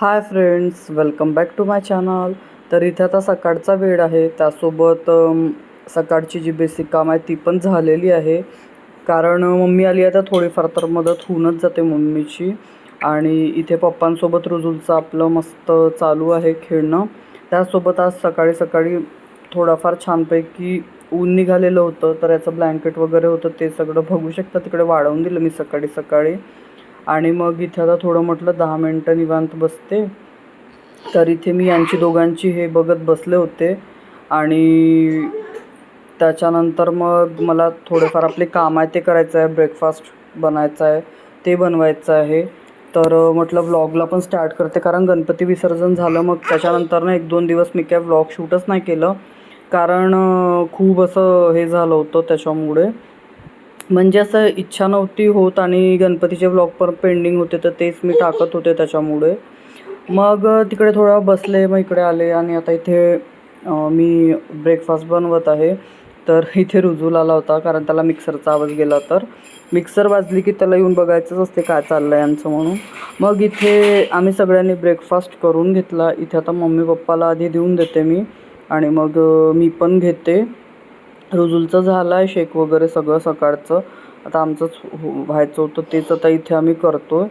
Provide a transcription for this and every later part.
Hi friends welcome back to my channel. तर इथे आता सकाळचा वेळ आहे. त्यासोबत सकाळची जी बेसिक काम आहे ती पण झालेली आहे. कारण मम्मी आली आता थोडीफार तर मदत होऊनच जाते मम्मीची. आणि इथे पप्पांसोबत रुजूलचं आपलं मस्त चालू आहे खेळणं. त्यासोबत आज सकाळी सकाळी थोडाफार छानपैकी ऊन निघालेलं होतं तर याचं ब्लँकेट वगैरे होतं ते सगळं बघू शकता. तिकडे वाढवून दिलं मी सकाळी सकाळी. आणि मग इथे आता थोडं म्हटलं दहा मिनटं निवांत बसते. तर इथे मी यांची दोघांची हे बघत बसले होते. आणि त्याच्यानंतर मग मला थोडेफार आपले काम आहे ते करायचं आहे. ब्रेकफास्ट बनायचं आहे ते बनवायचं आहे. तर म्हटलं व्लॉगला पण स्टार्ट करते. कारण गणपती विसर्जन झालं मग त्याच्यानंतर ना एक दोन दिवस मी काय व्लॉग शूटच नाही केलं. कारण खूप असं हे झालं होतं त्याच्यामुळे. म्हणजे असं इच्छा नव्हती होत आणि गणपतीचे व्लॉग पण पेंडिंग होते तर तेच मी टाकत होते त्याच्यामुळे. मग तिकडे थोडा बसले मग इकडे आले आणि आता इथे मी ब्रेकफास्ट बनवत आहे. तर इथे रुजूल आला होता कारण त्याला मिक्सरचा आवाज गेला तर. मिक्सर वाजली की त्याला येऊन बघायचंच असते काय चाललं आहे यांचं म्हणून. मग इथे आम्ही सगळ्यांनी ब्रेकफास्ट करून घेतला. इथे आता मम्मी पप्पाला आधी देऊन देते मी. आणि मग मी पण घेते. रुजूलचं झालं आहे शेक वगैरे सगळं सकाळचं. आता आमचंच हो- व्हायचं होतं तेच आता इथे आम्ही करतो आहे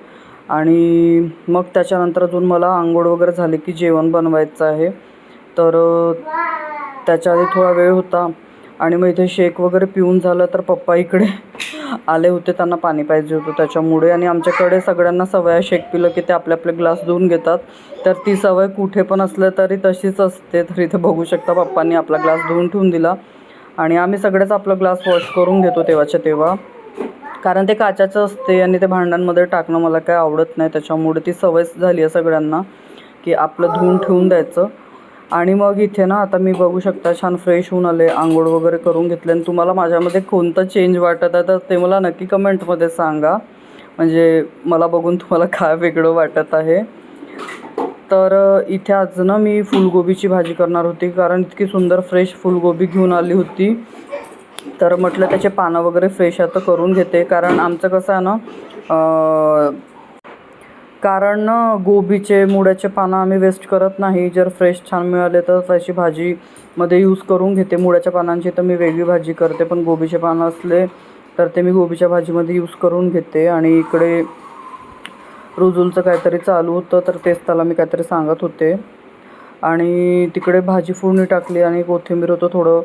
आणि मग त्याच्यानंतर अजून मला आंघोळ वगैरे झाली की जेवण बनवायचं आहे. तर त्याच्या आधी थोडा वेळ होता. आणि मग इथे शेक वगैरे पिऊन झालं तर पप्पा इकडे आले होते त्यांना पाणी पाहिजे होतं. त्याच्यामुळे आणि आमच्याकडे सगळ्यांना सवय आहे शेक पिलं की ते आपले आपले ग्लास धुवून घेतात. तर ती सवय कुठे पण असलं तरी तशीच असते. तर इथे बघू शकता पप्पांनी आपला ग्लास धुवून ठेवून दिला. आणि आम्ही सगळेच आपला ग्लास वॉश करून घेतो तेव्हाच्या तेव्हा. कारण ते काचाचं असते आणि ते भांड्यांमध्ये टाकणं मला काय आवडत नाही. त्याच्यामुळे ती सवयच झाली आहे सगळ्यांना की आपलं धुवून ठेवून द्यायचं. आणि मग इथे ना आता मी बघू शकता छान फ्रेश होऊन आले आंघोळ वगैरे करून घेतले. आणि तुम्हाला माझ्यामध्ये कोणतं चेंज वाटत आहे तर ते मला नक्की कमेंटमध्ये सांगा. म्हणजे मला बघून तुम्हाला काय वेगळं वाटत आहे. तर इथे आज ना मी फुलगोबीची भाजी करणार होती कारण इतकी सुंदर फ्रेश फुलगोबी घेऊन आली होती. तर म्हटलं त्याचे पानं वगैरे फ्रेश आता करून घेते कारण आमचं कसं आहे ना कारण गोबीचे मुळ्याचे पानं आम्ही वेस्ट करत नाही. जर फ्रेश छान मिळाले तर त्याची भाजीमध्ये यूज करून घेते. मुळ्याच्या पानांची तर मी वेगळी भाजी करते पण गोबीचे पानं असले तर ते मी गोबीच्या भाजीमध्ये यूज करून घेते. आणि इकडे रुजूलचं काहीतरी चालू होतं तर तेच त्याला मी काहीतरी सांगत होते. आणि तिकडे भाजी फोडणी टाकली आणि कोथिंबीर होतं थोडं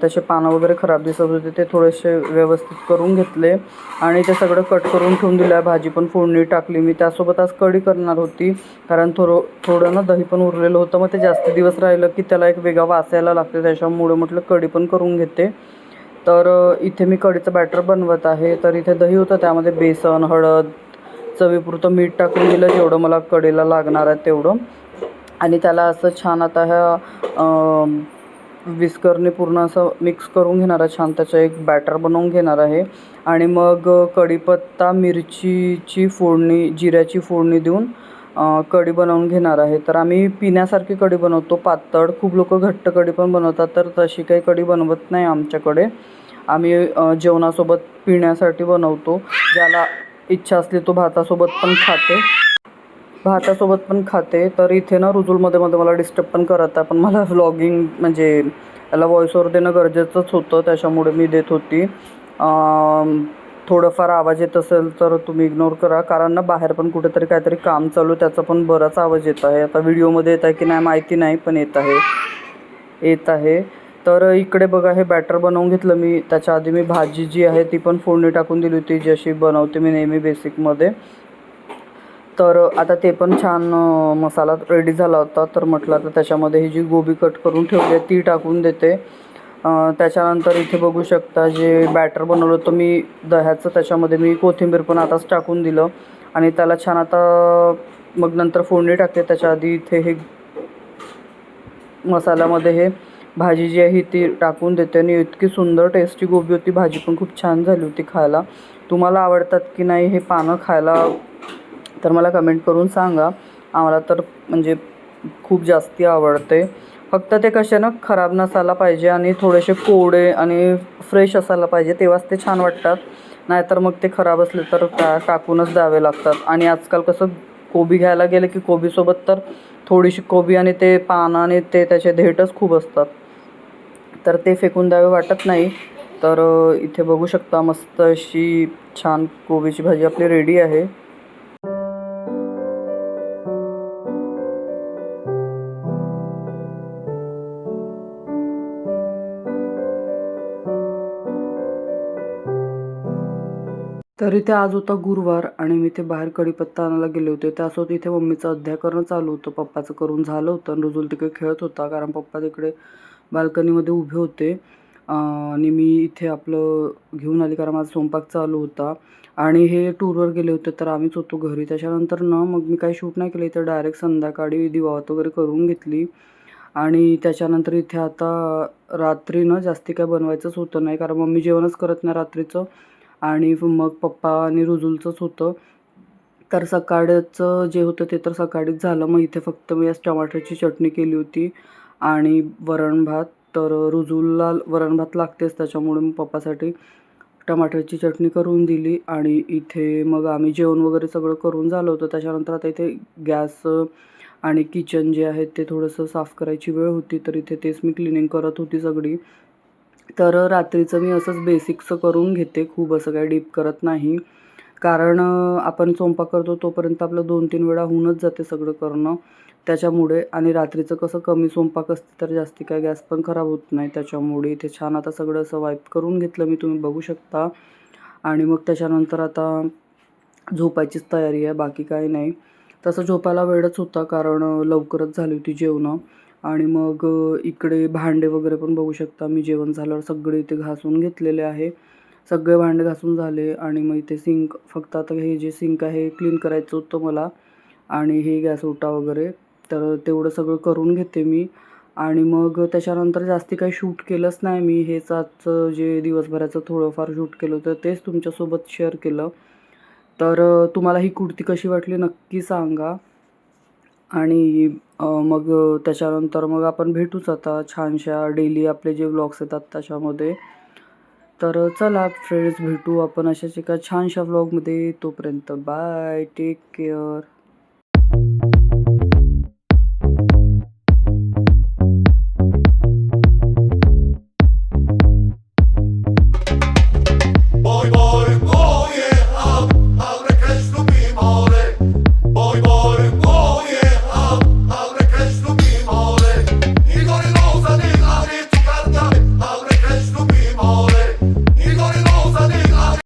त्याचे पानं वगैरे खराब दिसत होते ते थोडेसे व्यवस्थित करून घेतले. आणि ते सगळं कट करून ठेवून दिलं आहे भाजी पण फोडणी टाकली. मी त्यासोबत आज कढी करणार होती कारण थोडं थोडं ना दही पण उरलेलं होतं. मग ते जास्त दिवस राहिलं की त्याला एक वेगळा वासायला लागते त्याच्यामुळे म्हटलं कढी पण करून घेते. तर इथे मी कढीचं बॅटर बनवत आहे. तर इथे दही होतं त्यामध्ये बेसन हळद चवीपुरतं मीठ टाकून दिलं जेवढं मला कढीला लागणार आहे तेवढं. आणि त्याला असं छान आता ह्या विस्करने पूर्ण असं मिक्स करून घेणार आहे छान. त्याचं एक बॅटर बनवून घेणार आहे. आणि मग कढीपत्ता मिरचीची फोडणी जिऱ्याची फोडणी देऊन कढी बनवून घेणार आहे. तर आम्ही पिण्यासारखी कढी बनवतो. पातळ. खूप लोक घट्ट कढी पण बनवतात तर तशी काही कढी बनवत नाही आमच्याकडे. आम्ही जेवणासोबत पिण्यासाठी बनवतो. ज्याला इच्छा असली तो भातासोबत पण खाते. भातासोबत पण खाते. तर इथे ना रुजूलमध्ये मध्ये मला डिस्टर्ब पण करत आहे. पण मला व्लॉगिंग म्हणजे याला व्हॉइस ओवर देणं गरजेचंच होतं. त्याच्यामुळे मी देत होती. थोडंफार आवाज येत असेल तर तुम्ही इग्नोर करा. कारण ना बाहेर पण कुठेतरी काहीतरी काम चालू त्याचा पण बराच आवाज येत आहे. आता व्हिडिओमध्ये येत आहे की नाही माहिती नाही पण येत आहे. येत आहे. तर इकडे बघा हे बॅटर बनवून घेतलं मी. त्याच्या आधी मी भाजी जी आहे ती पण फोडणी टाकून दिली होती जशी बनवते मी नेहमी बेसिकमध्ये तर आता ते पण छान मसाला रेडी झाला होता. तर म्हटलं आता त्याच्यामध्ये ही जी गोबी कट करून ठेवली आहे ती टाकून देते. त्याच्यानंतर इथे बघू शकता जे बॅटर बनवलं होतं मी दह्याचं त्याच्यामध्ये मी कोथिंबीर पण आताच टाकून दिलं. आणि त्याला छान आता मग नंतर फोडणी टाकते. त्याच्या आधी इथे हे मसाल्यामध्ये हे भाजी जी आहे ती टाकून देते. आणि इतकी सुंदर टेस्टी गोबी होती. भाजी पण खूप छान झाली होती खायला. तुम्हाला आवडतात की नाही हे पानं खायला तर मला कमेंट करून सांगा. आम्हाला तर म्हणजे खूप जास्ती आवडते. फक्त ते कसे ना खराब नसायला पाहिजे आणि थोडेसे कोडे आणि फ्रेश असायला पाहिजे तेव्हाच ते छान वाटतात. नाहीतर मग ते खराब असले तर का टाकूनच द्यावे लागतात. आणि आजकाल कसं कोबी घ्यायला गेलं की कोबीसोबत तर थोडीशी कोबी आणि ते पानं आणि ते त्याचे देठच खूप असतात. तर ते फेकून द्यावे वाटत नाही. तर इथे बघू शकता मस्त अशी छान कोबीची भाजी आपली रेडी आहे. तर इथे आज होता गुरुवार आणि मी इथे बाहेर कढीपत्ता आणायला गेले होते. त्यासोबत इथे मम्मीचं अध्याय करणं चालू होतं. पप्पाचं करून झालं होतं आणि रुजुल तिकडे खेळत होता कारण पप्पा तिकडे बाल्कनीमध्ये उभे होते. आणि मी इथे आपलं घेऊन आली कारण माझा स्वयंपाक चालू होता. आणि हे टूरवर गेले होते तर आम्हीच होतो घरी. त्याच्यानंतर ना मग मी काही शूट नाही केलं. इथे डायरेक्ट संध्याकाळी दिवावत वगैरे करून घेतली. आणि त्याच्यानंतर इथे आता रात्री ना जास्ती काय बनवायचंच होतं नाही कारण मम्मी जेवणच करत नाही रात्रीचं. आणि मग पप्पा आणि रुजूलचंच होतं. तर सकाळचं जे होतं ते तर सकाळीच झालं. मग इथे फक्त मी आज टमाटरची चटणी केली होती आणि वरण भात. तर रुजूलला वरण भात लागतेच त्याच्यामुळे मग पप्पासाठी टमाटरची चटणी करून दिली. आणि इथे मग आम्ही जेवण वगैरे सगळं करून झालं होतं. त्याच्यानंतर आता इथे गॅस आणि किचन जे आहे ते थोडंसं साफ करायची वेळ होती. तर इथे तेच मी क्लिनिंग करत होती सगळी. तर रात्रीचं मी असंच बेसिकचं करून घेते. खूप असं काही डीप करत नाही. कारण आपण स्वयंपाक करतो तोपर्यंत आपलं दोन तीन वेळा होऊनच जाते सगळं करणं. त्याच्यामुळे आणि रात्रीचं कसं कमी स्वयंपाक असते तर जास्ती काय गॅस पण खराब होत नाही. त्याच्यामुळे इथे छान आता सगळं असं वाईप करून घेतलं मी तुम्ही बघू शकता. आणि मग त्याच्यानंतर आता झोपायचीच तयारी आहे बाकी काही नाही. तसं झोपायला वेळच होता कारण लवकरच झाली होती जेवणं. आणि मग इकडे भांडे वगैरे पण बघू शकता. मी जेवण झाल्यावर सगळे इथे घासून घेतलेले आहे. सगळे भांडे घासून झाले आणि मग इथे सिंक फक्त आता हे जे सिंक आहे क्लीन करायचं होतं मला आणि हे गॅस ओटा वगैरे तर तेवढं सगळं करून घेते मी. आणि मग त्याच्यानंतर जास्ती काही शूट केलंच नाही मी. हेच आजचं जे दिवसभराचं थोडंफार शूट केलं होतं तेच तुमच्यासोबत शेअर केलं. तर तुम्हाला ही कुर्ती कशी वाटली नक्की सांगा. आणि मग त्याच्यानंतर मग आपण भेटूच आता छानशा डेली आपले जे व्लॉग्स येतात त्याच्यामध्ये. तर चला फ्रेंड्स भेटू आपण अशाच एका छानशा व्लॉगमध्ये तोपर्यंत. Bye take care